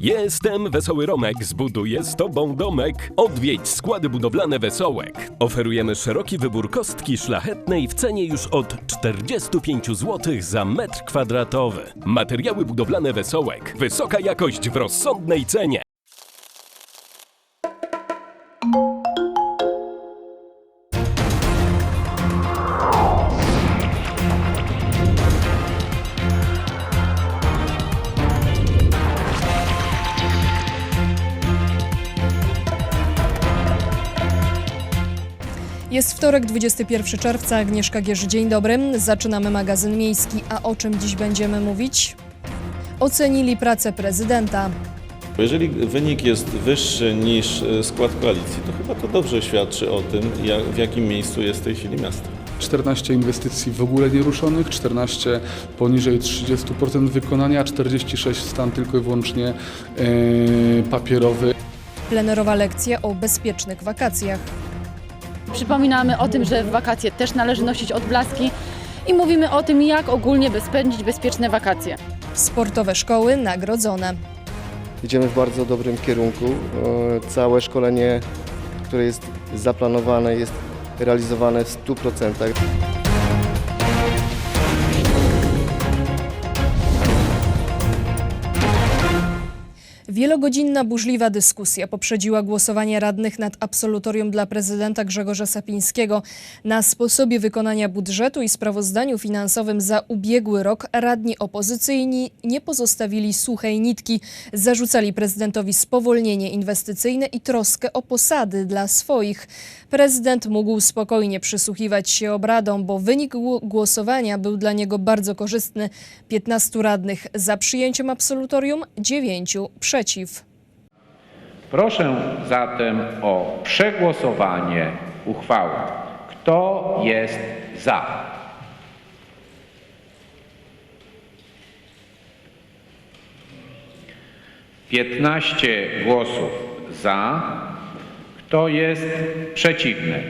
Jestem Wesoły Romek, zbuduję z Tobą domek. Odwiedź składy budowlane Wesołek. Oferujemy szeroki wybór kostki szlachetnej w cenie już od 45 zł za metr kwadratowy. Materiały budowlane Wesołek. Wysoka jakość w rozsądnej cenie. Wtorek, 21 czerwca. Agnieszka Gierz, dzień dobry. Zaczynamy magazyn miejski. A o czym dziś będziemy mówić? Ocenili pracę prezydenta. Jeżeli wynik jest wyższy niż e, skład koalicji, to chyba to dobrze świadczy o tym, jak, w jakim miejscu jest w tej chwili miasto. 14 inwestycji w ogóle nieruszonych, 14 poniżej 30% wykonania, 46 stan tylko i wyłącznie e, papierowy. Plenerowa lekcja o bezpiecznych wakacjach. Przypominamy o tym, że w wakacje też należy nosić odblaski i mówimy o tym, jak ogólnie spędzić bezpieczne wakacje. Sportowe szkoły nagrodzone. Idziemy w bardzo dobrym kierunku. E, Całe szkolenie, które jest zaplanowane, jest realizowane w 100%. Wielogodzinna burzliwa dyskusja poprzedziła głosowanie radnych nad absolutorium dla prezydenta Grzegorza Sapińskiego. Na sposobie wykonania budżetu i sprawozdaniu finansowym za ubiegły rok radni opozycyjni nie pozostawili suchej nitki. Zarzucali prezydentowi spowolnienie inwestycyjne i troskę o posady dla swoich. Prezydent mógł spokojnie przysłuchiwać się obradom, bo wynik gło- głosowania był dla niego bardzo korzystny. 15 radnych za przyjęciem absolutorium, 9 przeciw. Proszę zatem o przegłosowanie uchwały. Kto jest za? Piętnaście głosów za. Kto jest przeciwny?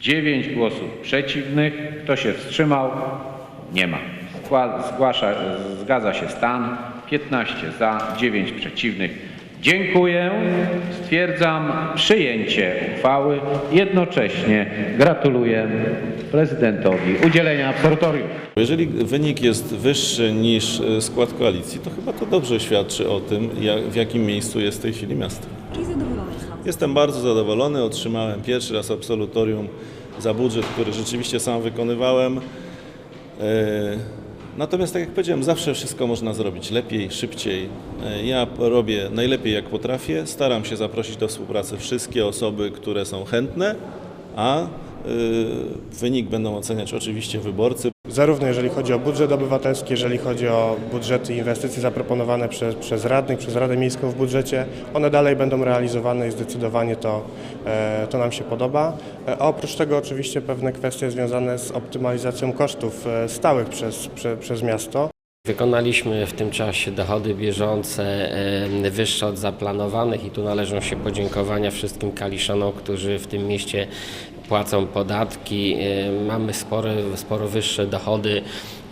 Dziewięć głosów przeciwnych. Kto się wstrzymał? Nie ma. Zgłasza, zgadza się stan. 15 za, 9 przeciwnych. Dziękuję. Stwierdzam przyjęcie uchwały. Jednocześnie gratuluję prezydentowi udzielenia absolutorium. Jeżeli wynik jest wyższy niż e, skład koalicji, to chyba to dobrze świadczy o tym, jak, w jakim miejscu jest w tej chwili miasto. Jestem bardzo zadowolony. Otrzymałem pierwszy raz absolutorium za budżet, który rzeczywiście sam wykonywałem. E, Natomiast, tak jak powiedziałem, zawsze wszystko można zrobić lepiej, szybciej. E, Ja robię najlepiej jak potrafię. Staram się zaprosić do współpracy wszystkie osoby, które są chętne, a e, wynik będą oceniać oczywiście wyborcy. Zarówno jeżeli chodzi o budżet obywatelski, jeżeli chodzi o budżety inwestycji zaproponowane przez, przez radnych, przez Radę Miejską w budżecie, one dalej będą realizowane i zdecydowanie to, e, to nam się podoba. E, A oprócz tego oczywiście pewne kwestie związane z optymalizacją kosztów e, stałych przez, prze, przez miasto. Wykonaliśmy w tym czasie dochody bieżące e, wyższe od zaplanowanych i tu należą się podziękowania wszystkim Kaliszanom, którzy w tym mieście płacą podatki. E, Mamy spore, sporo wyższe dochody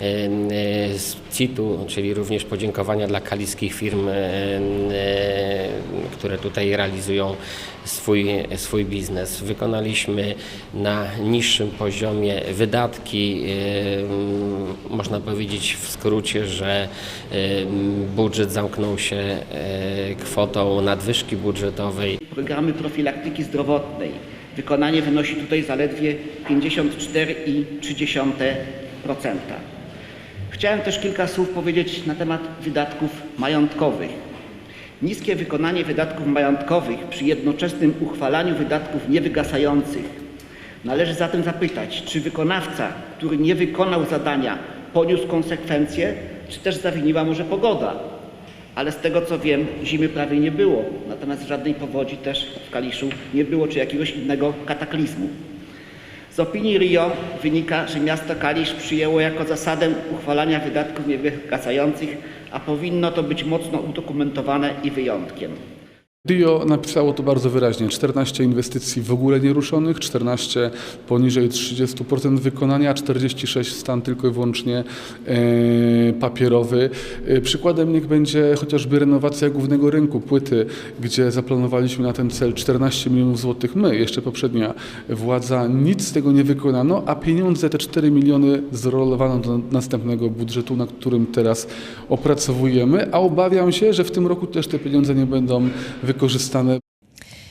e, e, z CIT-u, czyli również podziękowania dla kaliskich firm, które tutaj realizują swój, swój biznes. Wykonaliśmy na niższym poziomie wydatki. Można powiedzieć w skrócie, że budżet zamknął się kwotą nadwyżki budżetowej. programy profilaktyki zdrowotnej. Wykonanie wynosi tutaj zaledwie 54,3%. Chciałem też kilka słów powiedzieć na temat wydatków majątkowych. Niskie wykonanie wydatków majątkowych przy jednoczesnym uchwalaniu wydatków niewygasających. Należy zatem zapytać, czy wykonawca, który nie wykonał zadania, poniósł konsekwencje, czy też zawiniła może pogoda ale z tego co wiem, zimy prawie nie było. Natomiast żadnej powodzi też w Kaliszu nie było, czy jakiegoś innego kataklizmu. Z opinii RIO wynika, że miasto Kalisz przyjęło jako zasadę uchwalania wydatków niewygasających, a powinno to być mocno udokumentowane i wyjątkiem. Rio napisało to bardzo wyraźnie. 14 inwestycji w ogóle nieruszonych, 14 poniżej 30% wykonania, 46 stan tylko i wyłącznie e, papierowy. E, przykładem niech będzie chociażby renowacja głównego rynku płyty, gdzie zaplanowaliśmy na ten cel 14 milionów złotych. My, jeszcze poprzednia władza, nic z tego nie wykonano, a pieniądze, te 4 miliony zrolowano do następnego budżetu, na którym teraz opracowujemy, a obawiam się, że w tym roku też te pieniądze nie będą wykorzystane.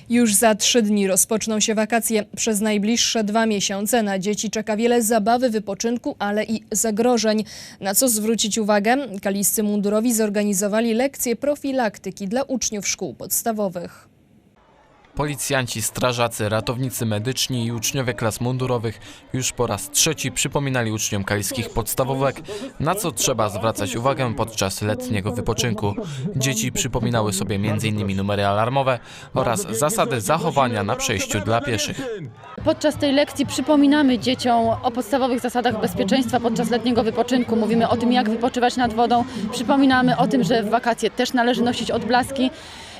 Już za trzy dni rozpoczną się wakacje. Przez najbliższe dwa miesiące na dzieci czeka wiele zabawy, wypoczynku, ale i zagrożeń. Na co zwrócić uwagę? Kaliscy mundurowi zorganizowali lekcje profilaktyki dla uczniów szkół podstawowych. Policjanci, strażacy, ratownicy medyczni i uczniowie klas mundurowych już po raz trzeci przypominali uczniom kaliskich podstawówek, na co trzeba zwracać uwagę podczas letniego wypoczynku. Dzieci przypominały sobie m.in. numery alarmowe oraz zasady zachowania na przejściu dla pieszych. Podczas tej lekcji przypominamy dzieciom o podstawowych zasadach bezpieczeństwa podczas letniego wypoczynku. Mówimy o tym, jak wypoczywać nad wodą. Przypominamy o tym, że w wakacje też należy nosić odblaski.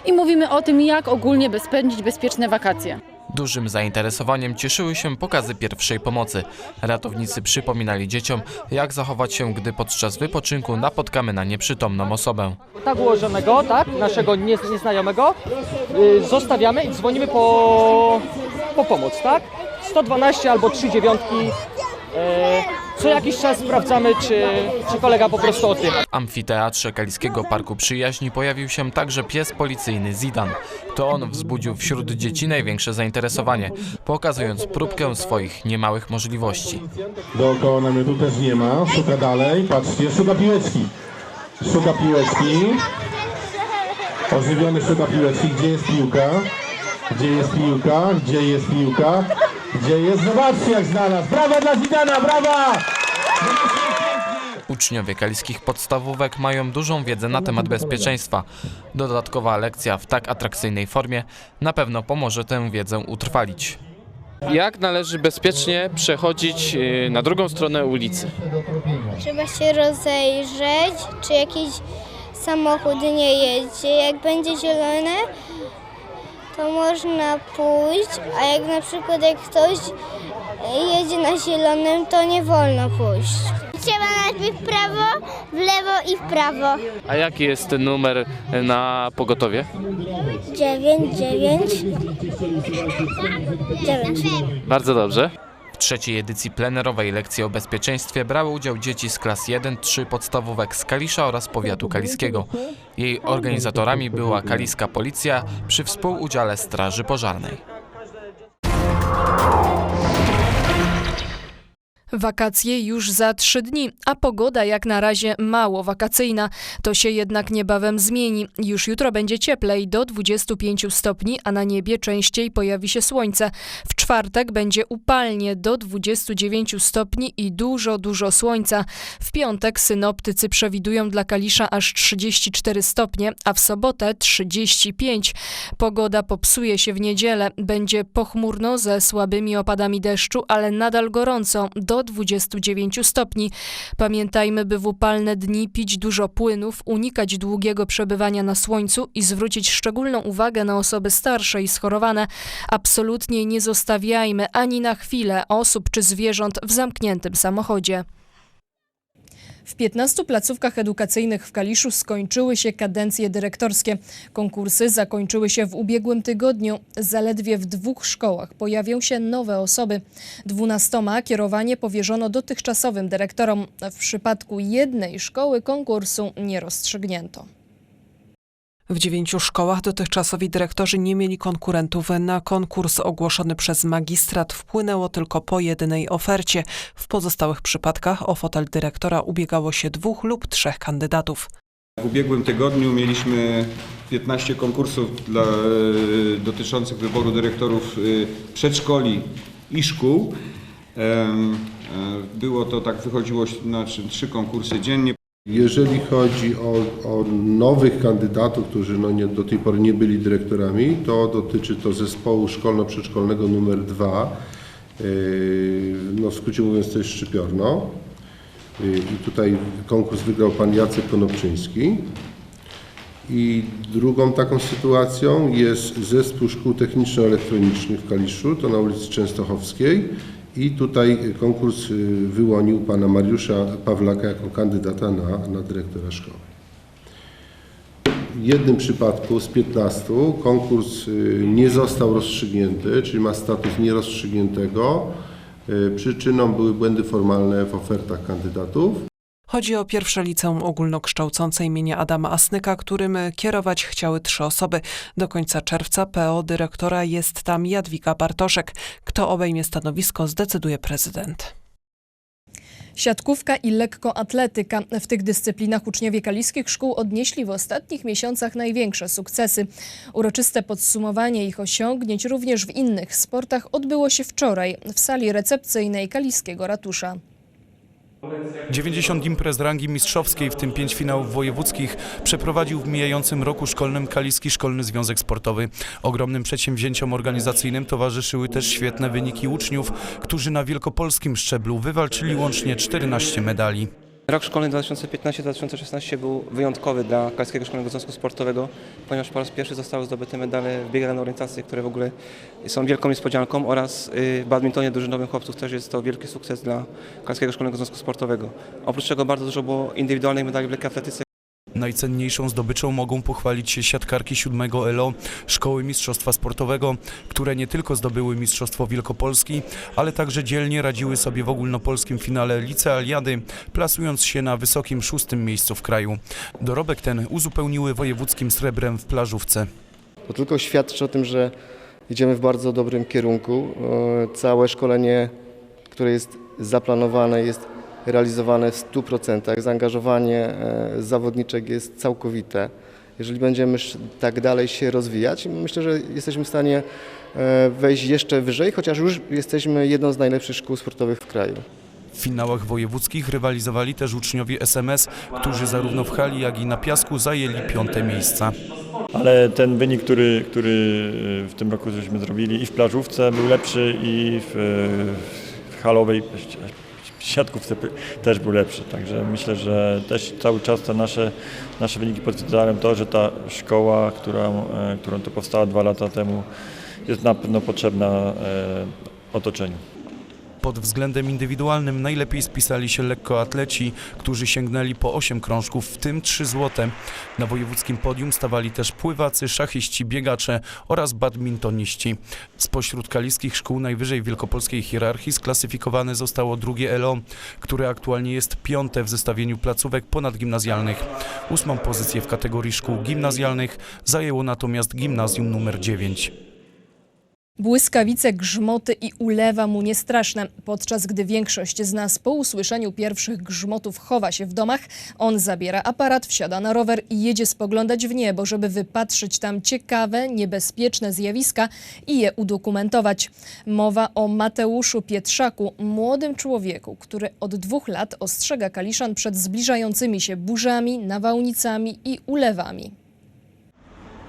I mówimy o tym, jak ogólnie spędzić bezpieczne wakacje. Dużym zainteresowaniem cieszyły się pokazy pierwszej pomocy. Ratownicy przypominali dzieciom, jak zachować się, gdy podczas wypoczynku napotkamy na nieprzytomną osobę. tak ułożonego, tak, naszego nie- nieznajomego, y, zostawiamy i dzwonimy po, po pomoc, tak? 112 albo 3 dziewiątki. E, co jakiś czas sprawdzamy, czy, czy kolega po prostu oddycha. W amfiteatrze Kaliskiego Parku Przyjaźni pojawił się także pies policyjny Zidan. To on wzbudził wśród dzieci największe zainteresowanie, pokazując próbkę swoich niemałych możliwości. Dookoła namiotu też nie ma. Szuka dalej. Patrzcie, szuka piłeczki. Szuka piłeczki. Ożywiony szuka piłeczki. Gdzie jest piłka? Gdzie jest piłka? Gdzie jest piłka? Gdzie jest? Zobaczcie jak znalazł. Brawa dla Zidana, brawa! Uczniowie kaliskich podstawówek mają dużą wiedzę na temat bezpieczeństwa. Dodatkowa lekcja w tak atrakcyjnej formie na pewno pomoże tę wiedzę utrwalić. Jak należy bezpiecznie przechodzić y, na drugą stronę ulicy? Trzeba się rozejrzeć, czy jakiś samochód nie jedzie. Jak będzie zielone, to można pójść, a jak na przykład jak ktoś jedzie na zielonym, to nie wolno pójść. Trzeba najpierw w prawo, w lewo i w prawo. A jaki jest numer na pogotowie? 9, 9, 9. Bardzo dobrze. Trzeciej edycji plenerowej lekcji o bezpieczeństwie brały udział dzieci z klas 1-3 podstawówek z Kalisza oraz powiatu kaliskiego. Jej organizatorami była kaliska policja przy współudziale Straży Pożarnej. Wakacje już za trzy dni, a pogoda jak na razie mało wakacyjna. To się jednak niebawem zmieni. Już jutro będzie cieplej do 25 stopni, a na niebie częściej pojawi się słońce. W czwartek będzie upalnie do 29 stopni i dużo, dużo słońca. W piątek synoptycy przewidują dla Kalisza aż 34 stopnie, a w sobotę 35. Pogoda popsuje się w niedzielę. Będzie pochmurno ze słabymi opadami deszczu, ale nadal gorąco do 29 stopni. Pamiętajmy, by w upalne dni pić dużo płynów, unikać długiego przebywania na słońcu i zwrócić szczególną uwagę na osoby starsze i schorowane. Absolutnie nie zostawiajmy ani na chwilę osób czy zwierząt w zamkniętym samochodzie. W 15 placówkach edukacyjnych w Kaliszu skończyły się kadencje dyrektorskie. Konkursy zakończyły się w ubiegłym tygodniu. Zaledwie w dwóch szkołach pojawią się nowe osoby. Dwunastoma kierowanie powierzono dotychczasowym dyrektorom. W przypadku jednej szkoły konkursu nie rozstrzygnięto. W dziewięciu szkołach dotychczasowi dyrektorzy nie mieli konkurentów. Na konkurs ogłoszony przez magistrat wpłynęło tylko po jednej ofercie. W pozostałych przypadkach o fotel dyrektora ubiegało się dwóch lub trzech kandydatów. W ubiegłym tygodniu mieliśmy 15 konkursów dla, e, dotyczących wyboru dyrektorów e, przedszkoli i szkół. E, Było to tak, wychodziło znaczy, trzy konkursy dziennie. Jeżeli chodzi o, o nowych kandydatów, którzy no nie, do tej pory nie byli dyrektorami, to dotyczy to zespołu szkolno-przedszkolnego numer 2. No w skrócie mówiąc to jest Szczypiorno. Yy, I tutaj konkurs wygrał pan Jacek Konopczyński. I drugą taką sytuacją jest zespół szkół techniczno-elektronicznych w Kaliszu, to na ulicy Częstochowskiej. I tutaj konkurs y, wyłonił pana Mariusza Pawlaka jako kandydata na, na dyrektora szkoły. W jednym przypadku z 15 konkurs y, nie został rozstrzygnięty, czyli ma status nierozstrzygniętego. Y, Przyczyną były błędy formalne w ofertach kandydatów. Chodzi o pierwsze liceum ogólnokształcące imienia Adama Asnyka, którym kierować chciały trzy osoby. Do końca czerwca PO dyrektora jest tam Jadwiga Bartoszek. Kto obejmie stanowisko, zdecyduje prezydent. Siatkówka i lekkoatletyka. W tych dyscyplinach uczniowie kaliskich szkół odnieśli w ostatnich miesiącach największe sukcesy. Uroczyste podsumowanie ich osiągnięć również w innych sportach odbyło się wczoraj w sali recepcyjnej kaliskiego ratusza. 90 imprez rangi mistrzowskiej, w tym 5 finałów wojewódzkich, przeprowadził w mijającym roku szkolnym Kaliski Szkolny Związek Sportowy. Ogromnym przedsięwzięciom organizacyjnym towarzyszyły też świetne wyniki uczniów, którzy na wielkopolskim szczeblu wywalczyli łącznie 14 medali. Rok szkolny 2015-2016 był wyjątkowy dla Kaliskiego Szkolnego Związku Sportowego, ponieważ po raz pierwszy zostały zdobyte medale w biegach na orientację, które w ogóle są wielką niespodzianką oraz y, w badmintonie drużynowym chłopców też jest to wielki sukces dla Kaliskiego Szkolnego Związku Sportowego. Oprócz tego bardzo dużo było indywidualnych medali w lekkiej atletyce. Najcenniejszą zdobyczą mogą pochwalić się siatkarki 7 ELO Szkoły Mistrzostwa Sportowego, które nie tylko zdobyły Mistrzostwo Wielkopolski, ale także dzielnie radziły sobie w ogólnopolskim finale licealiady, plasując się na wysokim szóstym miejscu w kraju. Dorobek ten uzupełniły wojewódzkim srebrem w plażówce. To tylko świadczy o tym, że idziemy w bardzo dobrym kierunku. E, Całe szkolenie, które jest zaplanowane, jest realizowane w 100%. Zaangażowanie e, zawodniczek jest całkowite. Jeżeli będziemy tak dalej się rozwijać, myślę, że jesteśmy w stanie e, wejść jeszcze wyżej, chociaż już jesteśmy jedną z najlepszych szkół sportowych w kraju. W finałach wojewódzkich rywalizowali też uczniowie SMS, którzy zarówno w hali, jak i na piasku zajęli piąte miejsca. Ale ten wynik, który, który w tym roku żeśmy zrobili i w plażówce był lepszy i w, w halowej siatkówce też był lepszy. Także myślę, że też cały czas te nasze, nasze wyniki potwierdzają to, że ta szkoła, która, e, którą to powstała dwa lata temu jest na pewno potrzebna e, otoczeniu. Pod względem indywidualnym najlepiej spisali się lekkoatleci, którzy sięgnęli po 8 krążków, w tym 3 złote. Na wojewódzkim podium stawali też pływacy, szachiści, biegacze oraz badmintoniści. Spośród kaliskich szkół najwyżej wielkopolskiej hierarchii sklasyfikowane zostało drugie ELO, które aktualnie jest piąte w zestawieniu placówek ponadgimnazjalnych. Ósmą pozycję w kategorii szkół gimnazjalnych zajęło natomiast gimnazjum numer 9. Błyskawice, grzmoty i ulewa mu niestraszne. Podczas gdy większość z nas po usłyszeniu pierwszych grzmotów chowa się w domach, on zabiera aparat, wsiada na rower i jedzie spoglądać w niebo, żeby wypatrzyć tam ciekawe, niebezpieczne zjawiska i je udokumentować. Mowa o Mateuszu Pietrzaku, młodym człowieku, który od dwóch lat ostrzega Kaliszan przed zbliżającymi się burzami, nawałnicami i ulewami.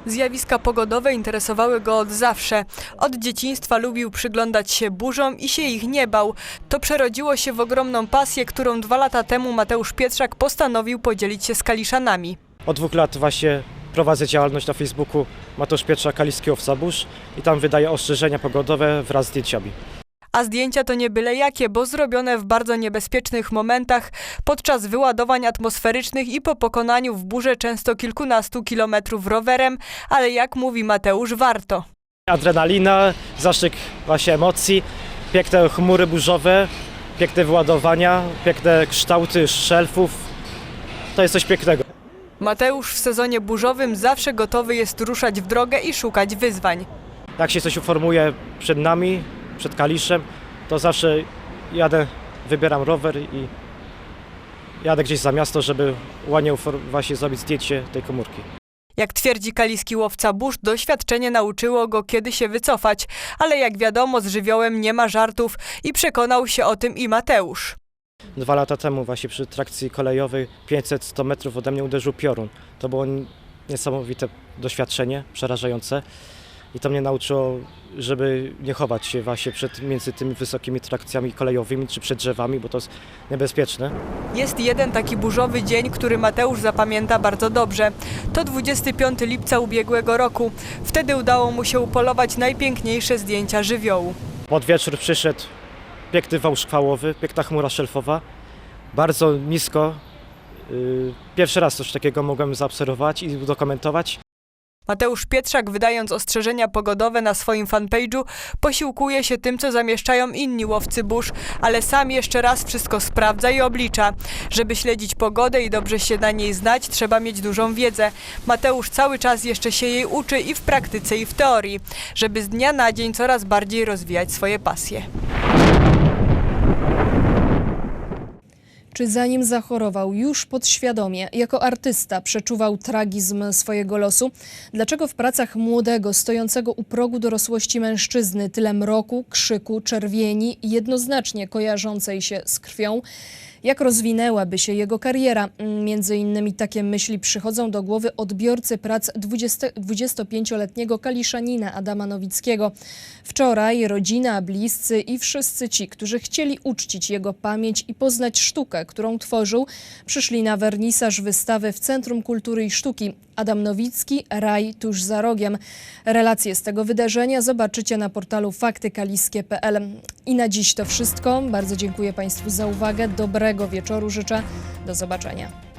Zjawiska pogodowe interesowały go od zawsze. Od dzieciństwa lubił przyglądać się burzom i się ich nie bał. To przerodziło się w ogromną pasję, którą dwa lata temu Mateusz Pietrzak postanowił podzielić się z Kaliszanami. Od dwóch lat właśnie prowadzę działalność na Facebooku Mateusz Pietrza Kaliski Owca Burz i tam wydaję ostrzeżenia pogodowe wraz z zdjęciami. A zdjęcia to nie byle jakie, bo zrobione w bardzo niebezpiecznych momentach, podczas wyładowań atmosferycznych i po pokonaniu w burze często kilkunastu kilometrów rowerem, ale jak mówi Mateusz, warto. Adrenalina, zastrzyk właśnie emocji, piękne chmury burzowe, piękne wyładowania, piękne kształty szelfów. To jest coś pięknego. Mateusz w sezonie burzowym zawsze gotowy jest ruszać w drogę i szukać wyzwań. Jak się coś uformuje przed nami, przed Kaliszem, to zawsze jadę, wybieram rower i jadę gdzieś za miasto, żeby ładnie właśnie zrobić zdjęcie tej komórki. Jak twierdzi kaliski łowca burz, doświadczenie nauczyło go kiedy się wycofać, ale jak wiadomo z żywiołem nie ma żartów i przekonał się o tym i Mateusz. Dwa lata temu właśnie przy trakcji kolejowej 500-100 metrów ode mnie uderzył piorun. To było niesamowite doświadczenie, przerażające. I to mnie nauczyło, żeby nie chować się właśnie przed, między tymi wysokimi trakcjami kolejowymi czy przed drzewami, bo to jest niebezpieczne. Jest jeden taki burzowy dzień, który Mateusz zapamięta bardzo dobrze. To 25 lipca ubiegłego roku. Wtedy udało mu się upolować najpiękniejsze zdjęcia żywiołu. Pod wieczór przyszedł piękny wał szkwałowy, piękna chmura szelfowa, bardzo nisko. Yy, Pierwszy raz coś takiego mogłem zaobserwować i udokumentować. Mateusz Pietrzak, wydając ostrzeżenia pogodowe na swoim fanpage'u, posiłkuje się tym, co zamieszczają inni łowcy burz, ale sam jeszcze raz wszystko sprawdza i oblicza. Żeby śledzić pogodę i dobrze się na niej znać, trzeba mieć dużą wiedzę. Mateusz cały czas jeszcze się jej uczy i w praktyce, i w teorii, żeby z dnia na dzień coraz bardziej rozwijać swoje pasje. Czy zanim zachorował, już podświadomie, jako artysta przeczuwał tragizm swojego losu? Dlaczego w pracach młodego, stojącego u progu dorosłości mężczyzny tyle mroku, krzyku, czerwieni, jednoznacznie kojarzącej się z krwią? Jak rozwinęłaby się jego kariera? Między innymi takie myśli przychodzą do głowy odbiorcy prac 20 25-letniego kaliszanina Adama Nowickiego. Wczoraj rodzina, bliscy i wszyscy ci, którzy chcieli uczcić jego pamięć i poznać sztukę, którą tworzył, przyszli na wernisaż wystawy w Centrum Kultury i Sztuki. Adam Nowicki, Raj tuż za rogiem. Relacje z tego wydarzenia zobaczycie na portalu faktykaliskie.pl. I na dziś to wszystko. Bardzo dziękuję Państwu za uwagę. Dobrego wieczoru życzę. Do zobaczenia.